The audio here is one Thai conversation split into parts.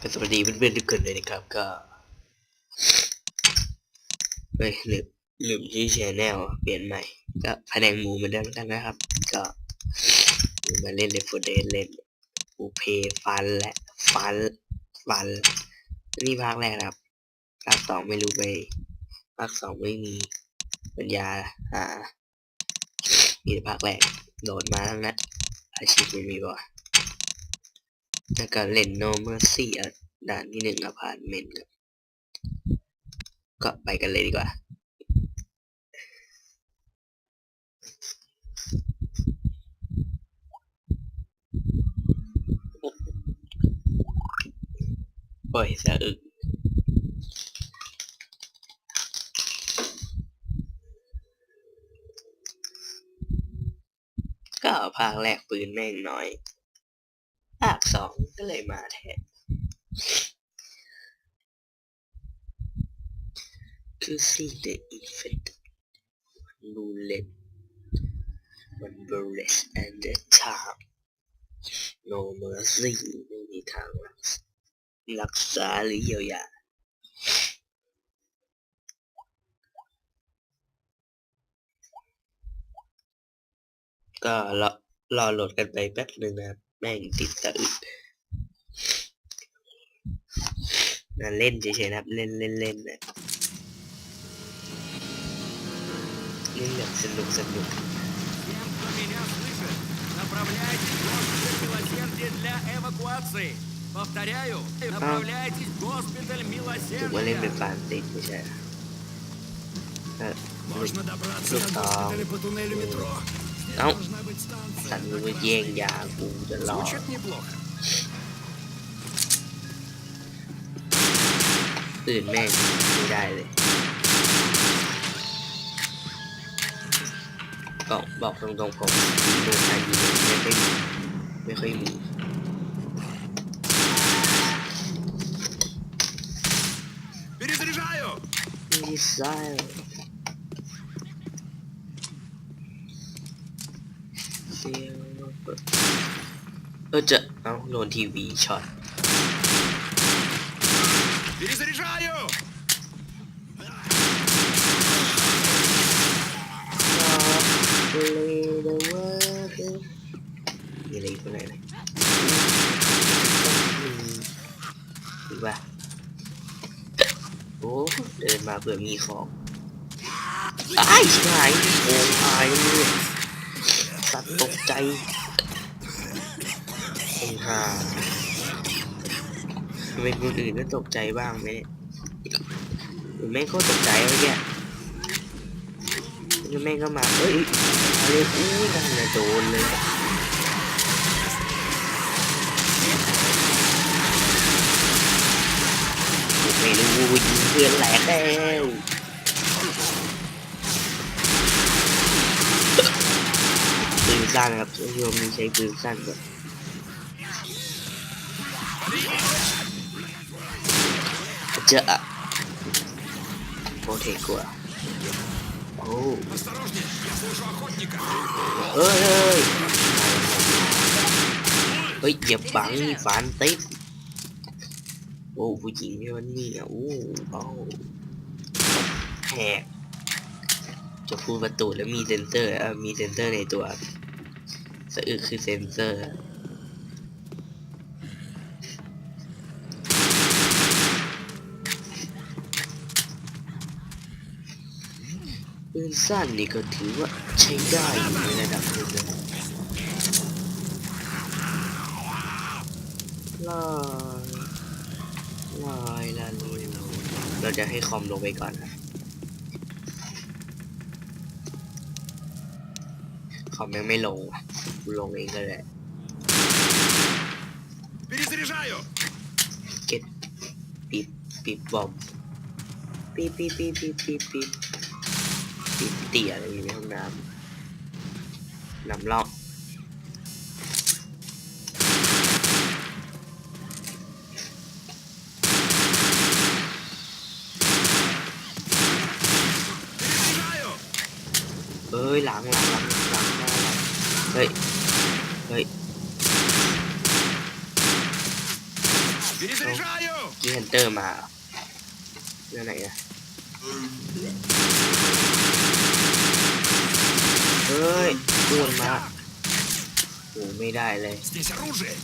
ก็สวัสดีเพื่อนๆทุกคนเลยนะครับ ก็เฮ้ยลืมลืมชื่อชแนลเปลี่ยนใหม่ ก็แผนงหมูเหมือนเดิมกันนะครับ ก็มาเล่นเลฟเดนเล่นอูเพฟันและฟันฟัน นี่ภาคแรกครับภาคสองไม่รู้ไปภาคสองไม่มีปัญญาหามีแต่ภาคแรกโดดมาทั้งนั้นอาชีพไม่มีบ่ แล้วก็เล่นโนเมอร์ซี่ด่านที่หนึ่งอพาร์ตเมนต์ก็ไปกันเลยดีกว่าโอ้ยสะอึกก็ภาคแรกปืนแม่งน้อย สองก็เลยมาแทนคือ see the effect bullet one bullet and the time no mercy ไม่มีทางรักษาหรือเยียวยาก็รอรอโหลดกันไปแป๊บหนึ่งนะครับ แม่งติดตะอึกนะเล่นเฉยๆนะครับ เล่นเล่นเล่นนะเล่นแบบสนุกสนุก Всем, кто меня слышит, направляйтесь в госпиталь милосердия для эвакуации. Повторяю, направляйтесь в госпиталь ถือว่าเล่นเป็น милосердия. ฟานติดไม่ใช่เหรอเออ Можно добраться Ну, до да. госпиталя по туннелю метро. เอาสันมือแย่งยากูจะรอตื่นแม่งไม่ได้เลยบอกบอกตรงๆผมดูใครดีไม่ค่อยไม่ค่อยมีดีไซน์ เออจะเอาโดนทีวีช็อต Перезаряжаю!มีอะไรอยู่ข้างในไหมมีป่ะโอ้เดินมาเผื่อมีของไอ้ายชิบหายโอ้ตายเลยสัตว์ตกใจ ไอ้ห่าทำไมคนอื่นก็ตกใจบ้างไหมหรือแม่งก็ตกใจเมื่อกี้แล้วแม่งก็มาเอ้ยอะไรอู้นั่นน่ะโดนเลยไม่รู้ยิงเพื่อนแหลกแล้วปืนสั้นนะครับท่านผู้ชมใช้ปืนสั้นก่อน จะโอเคกว่าโอ้เฮ้ยเฮ้ยอย่าบังฟันเต็มโอ้ผู้หญิงเนี่ยมันนี่อะโอ้เอาแขกจะพูดประตูแล้วมีเซนเซอร์อะมีเซนเซอร์ในตัวสะอึกคือเซนเซอร์ ปืนสั้นนี่ก็ถือว่าใช้ได้อยู่ในระดับหนึงนะลอยลอยละลุยเราจะให้คอมลงไปก่อนนะ คอมยังไม่ลงอ่ะกูลงเองก็ได้ Перезаряжаю! เก็ตปิดปิดบอมปี๊บปี๊บปี๊บปี๊บปี๊บปี๊บ หินเตี่ยอะไรอยู่ในห้องน้ำนำล็อกเอ้ยหลังหลังหลังหลังหลังเฮ้ย เฮ้ยมีเฮนเตอร์มาเรื่องไหนอะ พูดมาโอ้ไม่ได้เลย Здесь оружие!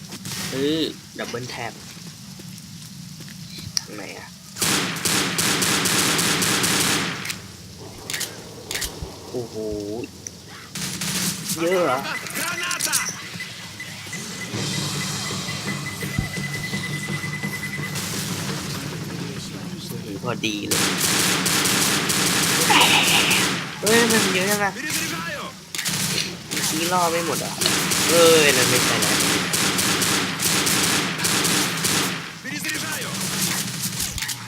เออดับเบิลแท็บทางไหนอะโอ้โห เยอะเหรอ Граната! อื้อหือพอดีเลย เฮ้ย มันเยอะจังอะ Перезаряжаю! กี้ล่อไม่หมดอะเอ้ยนั่นไม่ใช่แล้ว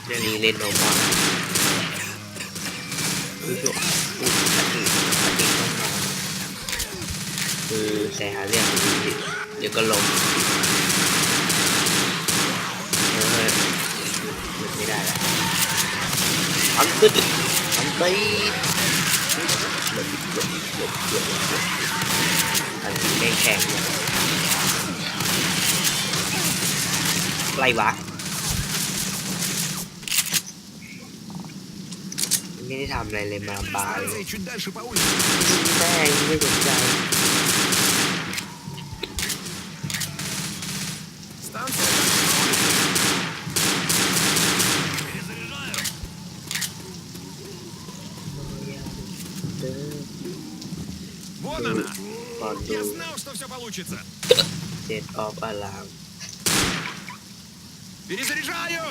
เดี๋ยวนี้เล่นโนมอนคือจบอุตติอุติต้องมองคือใส่หาเรื่องเดี๋ยวก็ลงเฮ้ยหยุดไม่ได้แล้วอันติอันติหลบหลบหลบหลบหลบ อันนี้แม่งแพงไรวะไม่ได้ทำอะไรเลยมาบายแม่งไม่สนใจเดิน Вон она! ตอนดู Я знал, что все получится! เซตออฟอะลาม Перезаряжаю!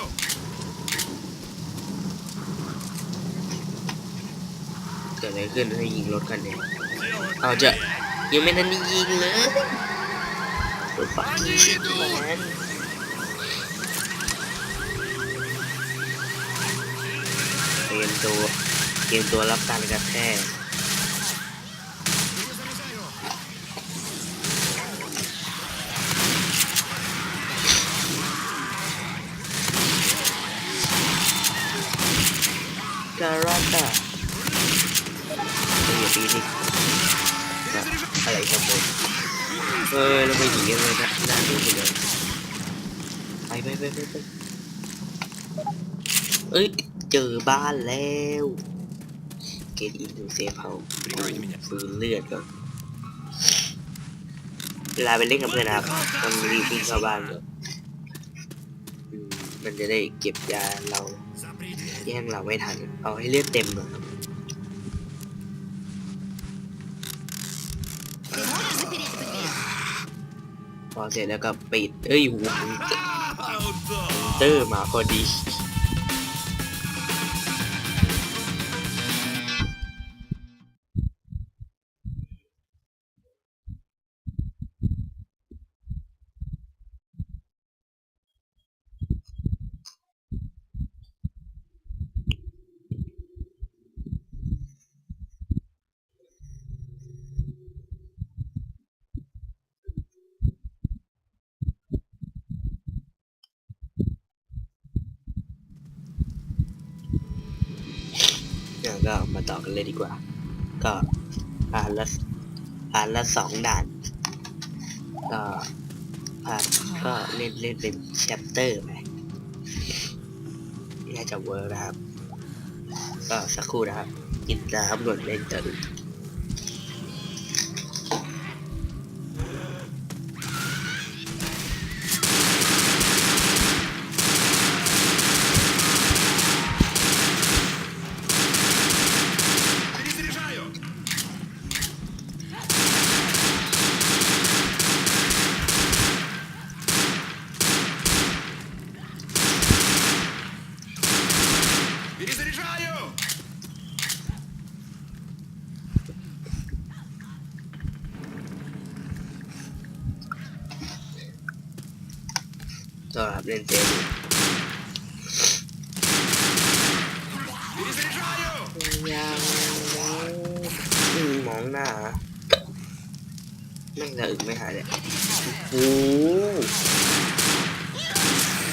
เกิดอะไรขึ้นให้ยิงรถคันนี้ Дело เอาจะยังไม่ทันได้ยิงเลยรถฝักยิงชิบแมนเตรียมตัวเตรียมตัวรับการกระแทก การาตาปีตีดิอะไรกันบนเออเราไปหนีกันเลยนะน่าดูไเลยไปไปไปไปไปเอ้ย เจอบ้านแล้วเกตอินดูเซฟเฮาฟื้นเลือดก่อนเวลาไปเล่นกับเพื่อนครับมันรีบวิ่งเข้าบ้านก่อมันจะได้เก็บยาเรา แย่งเราไว้ทัน เอาให้เลือดเต็มเลยพอเสร็จแล้วก็ปิด เอ้ยหูเตอร์มาพอดี เนี่ยก็มาต่อกันเลยดีกว่า ก็อ่านละอ่านละสองด่าน ก็ผ่านก็เล่นเล่นเป็นแชปเตอร์ไปน่าจะเวิร์กนะครับ ก็สักครู่นะครับกินน้ำหนวดเล่นกัน หน้าแม่งจะอึกไม่หายเลยโอ้โห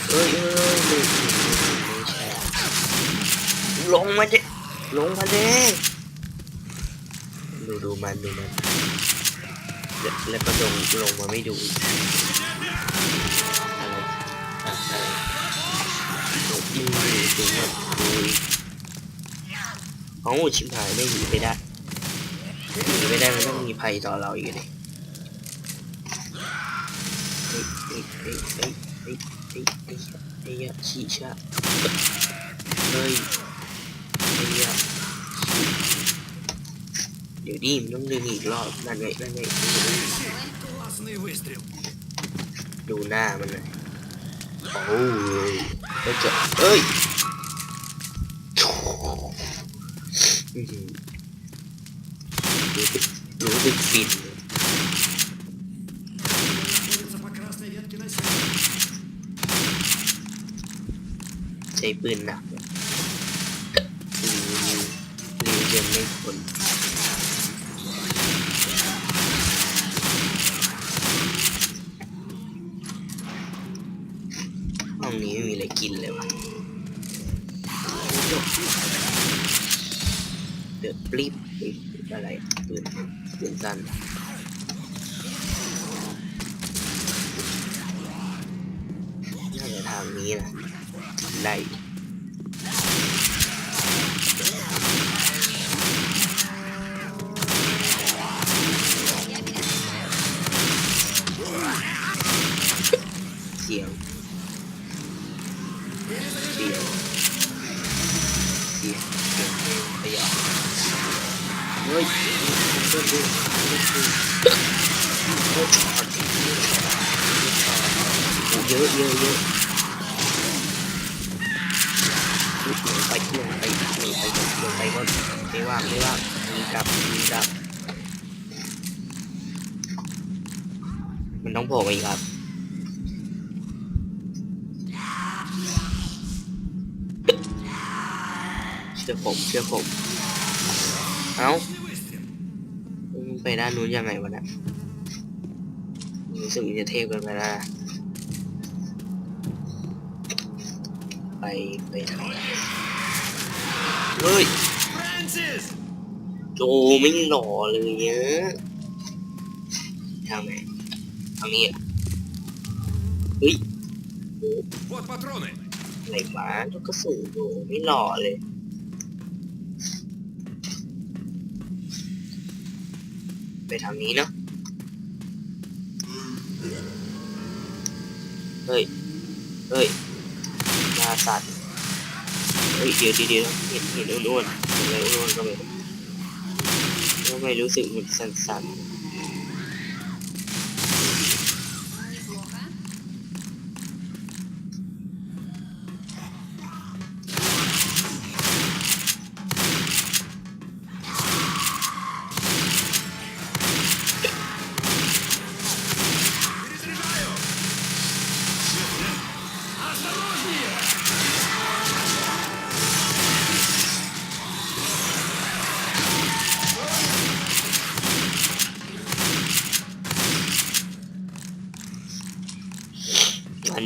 เอ้ยเอ้ยไม่ถึงไม่ใช่ลงมาเจลงมาเด้ดูดูมันดูมันแล้วแล้วก็ลงลงมาไม่ดูอีกอะไรอะไปมึงอยู่ถึงแบบกูอีกเอ้าชิบหายไม่หนีไปได้ หนีไม่ได้มันต้องมีภัยต่อเราอยู่เลยไอ้ไอ้ไอ้ไอ้ไอ้ไอ้ไอ้ยะชีชะเลยไอ้ยะเดี๋ยวดิมต้องดึงอีกรอบนั่นไงนั่นไงดูหน้ามันเลยโอ้ยแล้วจะเฮ้ย รู้สึกรู้สึกฟินใช้ปืนหนักรีเจนไม่คนห้องนี้ไม่มีอะไรกินเลยวะ เดือดปรีบปรีบอะไรปืนปืนสั้นน่าจะทางนี้นะได้ เยอะเยอะเยอะไปลงไปลงไปลงไปก็ไม่ว่างไม่ว่างมีกับมีกับ มันต้องโผล่มาอีกครับเชื่อผมเชื่อผม เอ้าไปด้านนู้นยังไงวะเนะรู้สึกมันจะเทพกันไปนะ ไปไปทางเฮ้ยโจไม่หล่อเลยเนี้ยทางไหนทางนี้อะเฮ้ยโอ้ไหนมาลูกกระสุนโจไม่หล่อเลยไปทางนี้เนาะเฮ้ย เฮ้ยาสัตว์เฮ้ยเดี๋ยวดีเดี๋ยวเห็นเห็นอ้วนๆเห็นอะไรอ้วนๆก็ไม่ก็ไม่รู้สึกมันสั่นๆ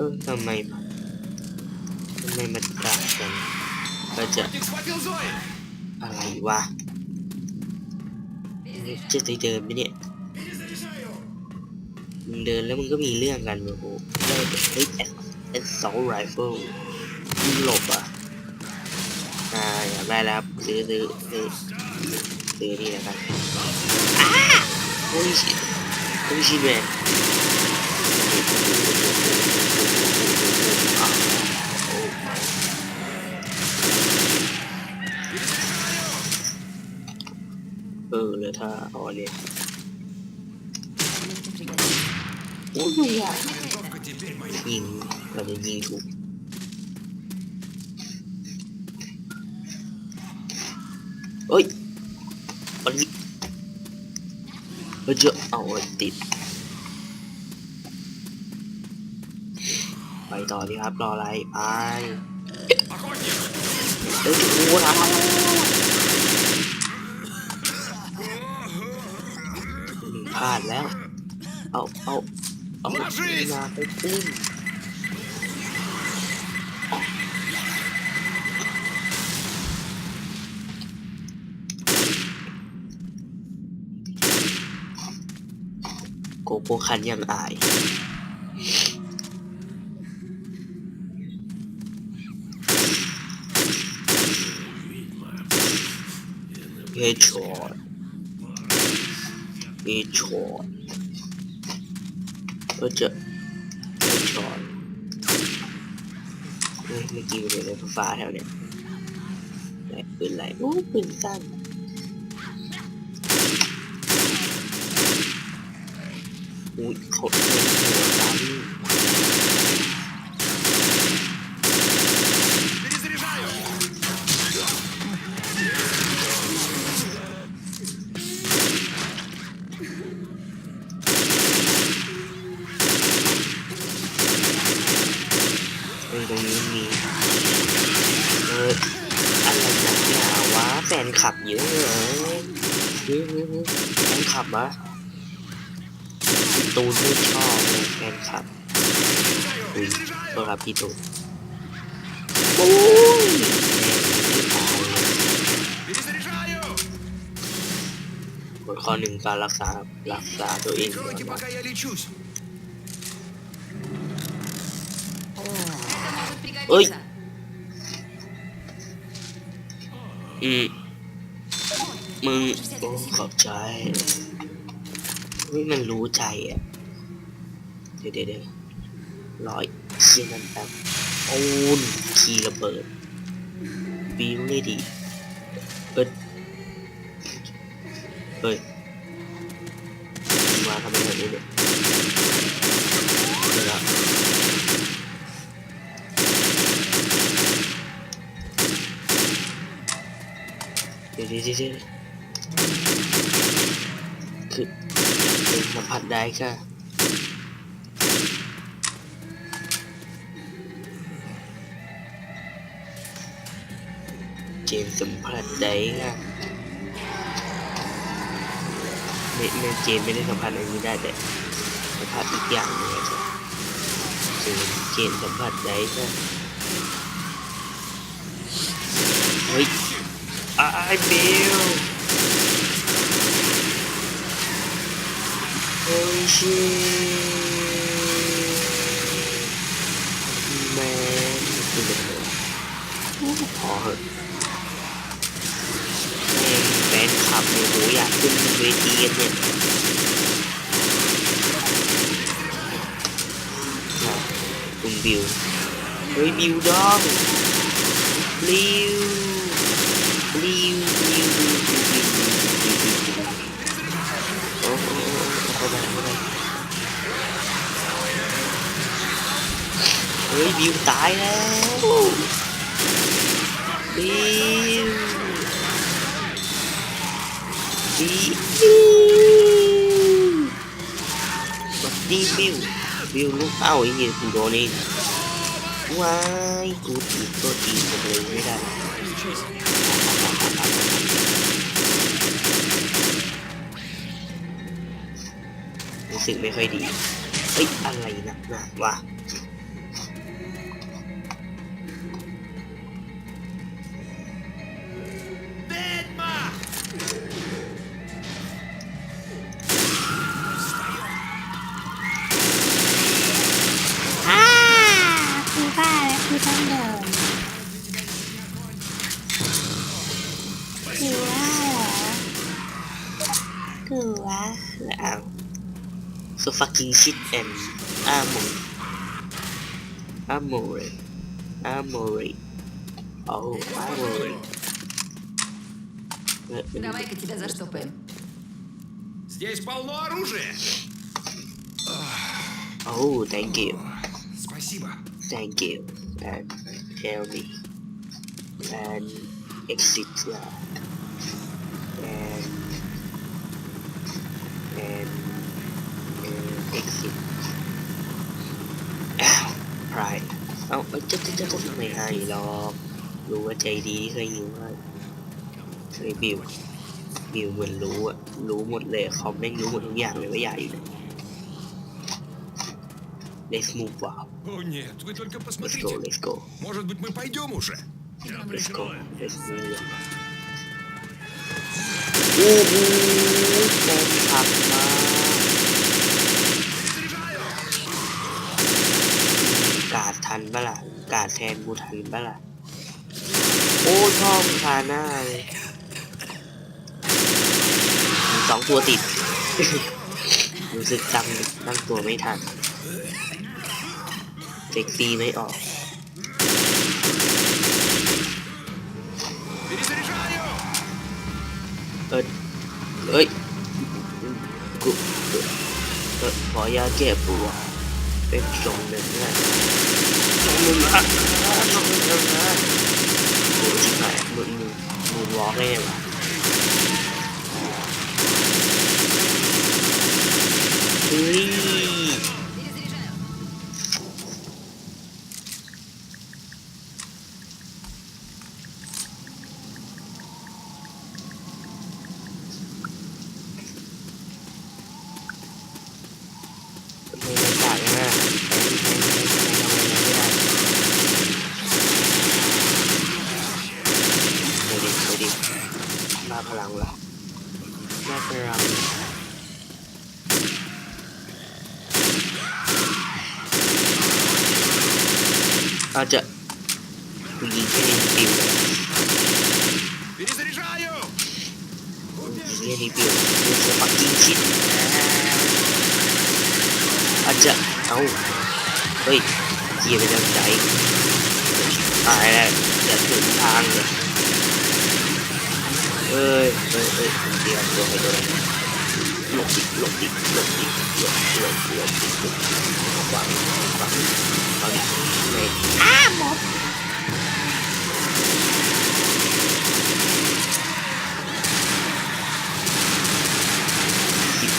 เออทำไมทำไมมันต่างกันก็จะอะไรวะจะเดินไปเนี่ยมึงเดินแล้วมึงก็มีเรื่องกันโอ้โหได้เฮ้ยแอสแอสสอยิมึงหลบอะอ่าอยากได้แล้วซื้อซื้อซื้อซื้อนี่นะครับโอ้ยชิโอ้ยชิแมน เออเลยถ้าเอาอนนี้โอ้ยยิงเราจะยิงถูกเฮ้ยอันนี้เฮ้ยเจอเอาติด ต่อดีครับ รออะไรไปเอ้ยมูทำอะไรพลาดแล้ว เอาเอาเอาเวลาไปปุ้มโกโก้ขันยังอาย headshot headshot ก็จะ headshot เฮ้ยไม่กินเลยไฟฟ้าแถวเนี้ยไหนปืนไหลโอ้ปืนสั้นอุ้ยเขา แฟนคลับเยอะเลยแฟนคลับวะตูนไม่ชอบแฟนคลับอุ้ตัวครับพี่ตูนโอ้ยบทข้อหนึ่งการรักษารักษาตัวเองเฮ้ยอืม มึงโอ้ขอบใจเฮ้ยมันรู้ใจอะ เดี๋ยวเดี๋ยวร้อยเชียนั่นแป๊บโอ้นคีระเบิดบิวเลยดิเอ้ยเฮ้ยมาทำไมแบบนี้เนี่ยเดี๋ยวละเดี๋ยวเดี๋ยวเดี๋ยว เดี๋ยวคือเป็นสัมผัสได้ค่ะเจนสัมผัสได้ค่ะไม่ไม่เจนไม่ได้สัมผัสอันนี้ได้แต่สัมผัสอีกอย่างหนึงครับเจนเจนสัมผัสได้ค่ะเฮ้ยไอ้เบล chi từ bình thường họ hơn nên bạn học nhiều buổi à chung với kia nha cùng build. Với đó. Build. บิวตายแล้วบิวบิวบัดดีบิวบิวลูกเอ้าไอ้เหี้ยกูโดนเองว้ายกูตีตัวตีผมเลยไม่ได้รู้สึกไม่ค่อยดีเฮ้ยอะไรนักหนาวะ Kingship and armor, Amore. Amore. Oh, Amore. Давай-ка тебя заштопаем. Здесь полно оружия. Oh, thank you. Спасибо. Thank you. And tell me. And etc. And and exit อ้าว pride เอ้ยจะจะจะจะไม่ให้หรอกรู้ว่าใจดีเคยอยู่ให้เคยบิวบิวเหมือนรู้อะรู้หมดเลยคอมแม่งรู้หมดทุกอย่างเลยว่าอยากอยู่ไหน Let's move wow О нет, вы только Let's go посмотрите. let's go Может быть, мы пойдем уже? let's go let's move โอ้โหแฟนคลับมา ทันเปล่ากาดแทนกูทันเปล่าโอ้ชอบพาหน้าเลยสองตัวติด รู้สึกจำจงตั้งตัวไม่ทันเด็กตีไม่ออกเอ้ยเอ้ยกูขอยาแก้ปวดเป็นสองเดือนแล้วะทรงหนึ่งนะทรงหนึ่งนะโอ้ชิบหายมึงมึงมึงวอล์กได้ไงวะเฮ้ย จะเอาเฮ้ยเกียร์ไปทางใจตายแล้วอย่าถึงทางเลยเอ้ยเอ้ยเอ้ยเตรียมตัวไปโดนหลบดิหลบดิหลบดิหลบหลบหลบดิหลบขวางขวางขวางดิไม่อ้าหมด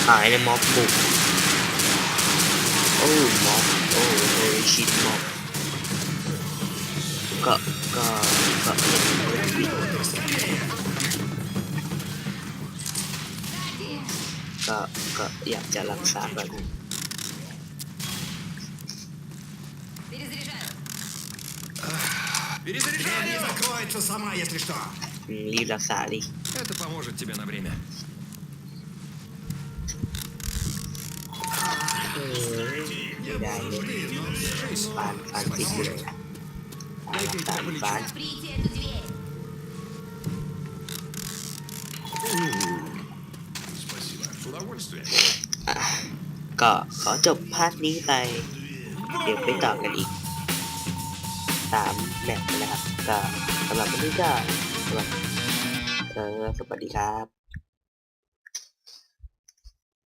หายเลยม็อบบุก Oh mob. Oh very cheap mob. Как как как Как как я взял сам врагу. Перезаряжаю! Дверь не закроется сама, если что. Не засали. Это поможет тебе на время. ไม่ได้เลยปานปานติดเลยปานปปานก็ขอจบพาร์ทนี้ไป เดี๋ยวไปต่อกันอีกสามแมปนะครับ ก็สำหรับวันนี้ก็สวัสดีครับ